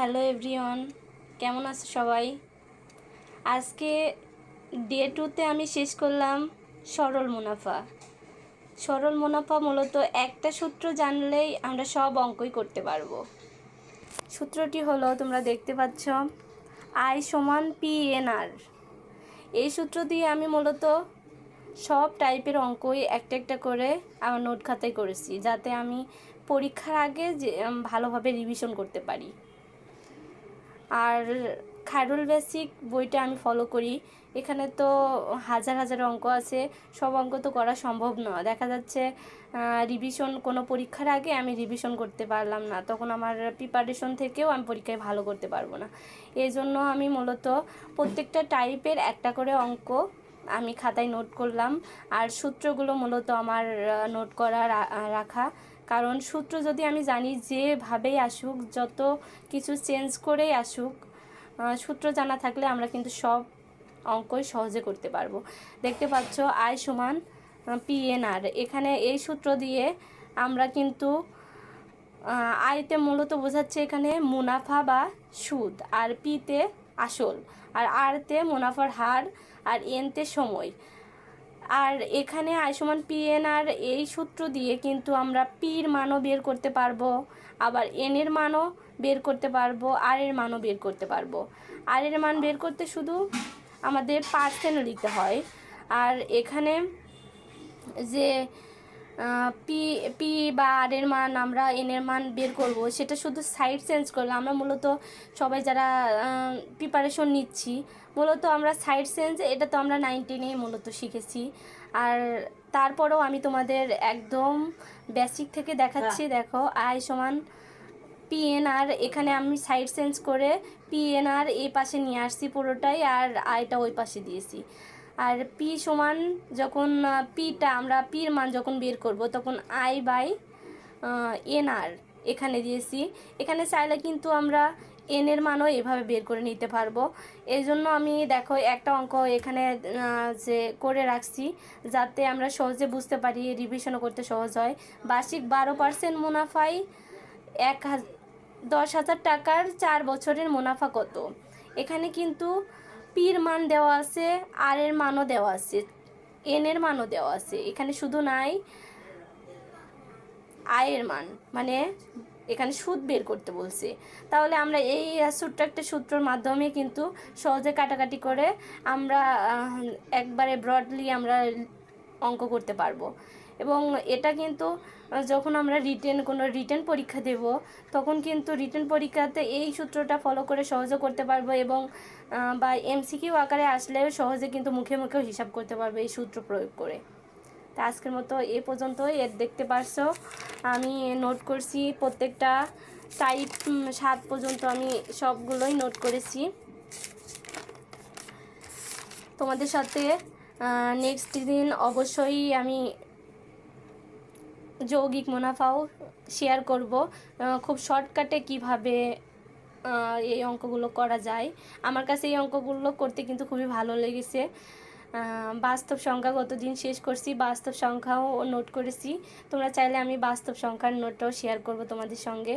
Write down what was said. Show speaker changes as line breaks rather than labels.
Hello everyone, কেমন আছো সবাই? আজকে ডে টুতে আমি শেষ করলাম সরল মুনাফা। সরল মুনাফা মূলত একটা সূত্র জানলেই আমরা সব অঙ্কই করতে পারব। সূত্রটি হলো, তোমরা দেখতে পাচ্ছ আই সমান পি এন আর এই সূত্র দিয়ে আমি মূলত সব টাইপের অঙ্কই একটা একটা করে আমার নোট খাতায় করেছি, যাতে আমি পরীক্ষার আগে যে ভালোভাবে রিভিশন করতে পারি। আর খায়রুল বেসিক বইটা আমি ফলো করি। এখানে তো হাজার হাজার অঙ্ক আছে। সব অঙ্ক তো করা সম্ভব নয় দেখা যাচ্ছে রিভিশন কোনো পরীক্ষার আগে আমি রিভিশন করতে পারলাম না। তখন আমার প্রিপারেশন থেকেও আমি পরীক্ষায় ভালো করতে পারব না। এই জন্য আমি মূলত প্রত্যেকটা টাইপের একটা করে অঙ্ক আমি খাতায় নোট করলাম। আর সূত্রগুলো মূলত আমার নোট করা রাখা। কারণ সূত্র যদি আমি জানি যেভাবেই আসুক, যত কিছু চেঞ্জ করেই আসুক সূত্র জানা থাকলে আমরা কিন্তু সব অঙ্কই সহজে করতে পারব। দেখতে পাচ্ছ আয় সমান পিএনআর এখানে এই সূত্র দিয়ে আমরা কিন্তু আয়তে মূলত বোঝাচ্ছে এখানে মুনাফা বা সুদ। আর পিতে আসল। আর আরতে মুনাফার হার, আর এনতে সময়। আর এখানে আই সমান পি এন আর এই সূত্র দিয়ে কিন্তু আমরা পির মানও বের করতে পারব, আবার এন এর মানও বের করতে পারব আর এর মানও বের করতে পারব। আর এর মান বের করতে শুধু আমাদের পার্সেন্ট লিখতে হয়। আর এখানে যে পি পি বা আর এর মান আমরা এন এর মান বের করব। সেটা শুধু সাইড চেঞ্জ করলে আমরা মূলত সবাই যারা প্রিপারেশন নিচ্ছি মূলত আমরা সাইড চেঞ্জ এটা তো আমরা নাইনটিনেই মূলত শিখেছি। আর তারপরেও আমি তোমাদের একদম বেসিক থেকে দেখাচ্ছি। দেখো আই সমান পিএনআর এখানে আমি সাইড চেঞ্জ করে পিএনআর এ পাশে নিয়ে আসছি পুরোটাই আর আইটা ওই পাশে দিয়েছি। আর পি সমান যখন পিটা আমরা পির মান যখন বের করব, তখন আই বাই এনআর এখানে দিয়েছি। এখানে চাইলে কিন্তু আমরা এন এর মানও এভাবে বের করে নিতে পারব। এই জন্য আমি দেখো একটা অঙ্ক এখানে যে করে রাখছি, যাতে আমরা সহজে বুঝতে পারি রিভিশনও করতে সহজ হয়। বার্ষিক বারো পার্সেন্ট মুনাফায় এক হাজ- দশ হাজার টাকার চার বছরের মুনাফা কত? এখানে কিন্তু পির মান দেওয়া আছে, আর এর মানও দেওয়া আছে, এন এর মানও দেওয়া আছে। এখানে শুধু নাই আয়ের মান মানে এখানে সুদ বের করতে বলছে। তাহলে আমরা এই ছোট্ট একটা সূত্রর মাধ্যমে কিন্তু সহজে কাটাকাটি করে আমরা একবারে ব্রডলি আমরা অঙ্ক করতে পারব। এবং এটা কিন্তু যখন আমরা রিটেন কোনো রিটেন পরীক্ষা দেব, তখন কিন্তু রিটেন পরীক্ষাতে এই সূত্রটা ফলো করে সহজে করতে পারব এবং বা এমসিকিউ আকারে আসলে সহজে কিন্তু মুখে মুখেও হিসাব করতে পারব এই সূত্র প্রয়োগ করে। তা আজকের মতো এ পর্যন্তই। এর দেখতে পারছ, আমি নোট করছি প্রত্যেকটা টাইপ সাত পর্যন্ত আমি সবগুলোই নোট করেছি। তোমাদের সাথে নেক্সট দিন অবশ্যই আমি যৌগিক মুনাফাও শেয়ার করব। খুব শর্টকাটে কীভাবে এই অঙ্কগুলো করা যায়। আমার কাছে এই অঙ্কগুলো করতে কিন্তু খুবই ভালো লেগেছে। বাস্তব সংখ্যা গতদিন শেষ করছি, বাস্তব সংখ্যাও নোট করেছি। তোমরা চাইলে আমি বাস্তব সংখ্যার নোটটাও শেয়ার করব তোমাদের সঙ্গে।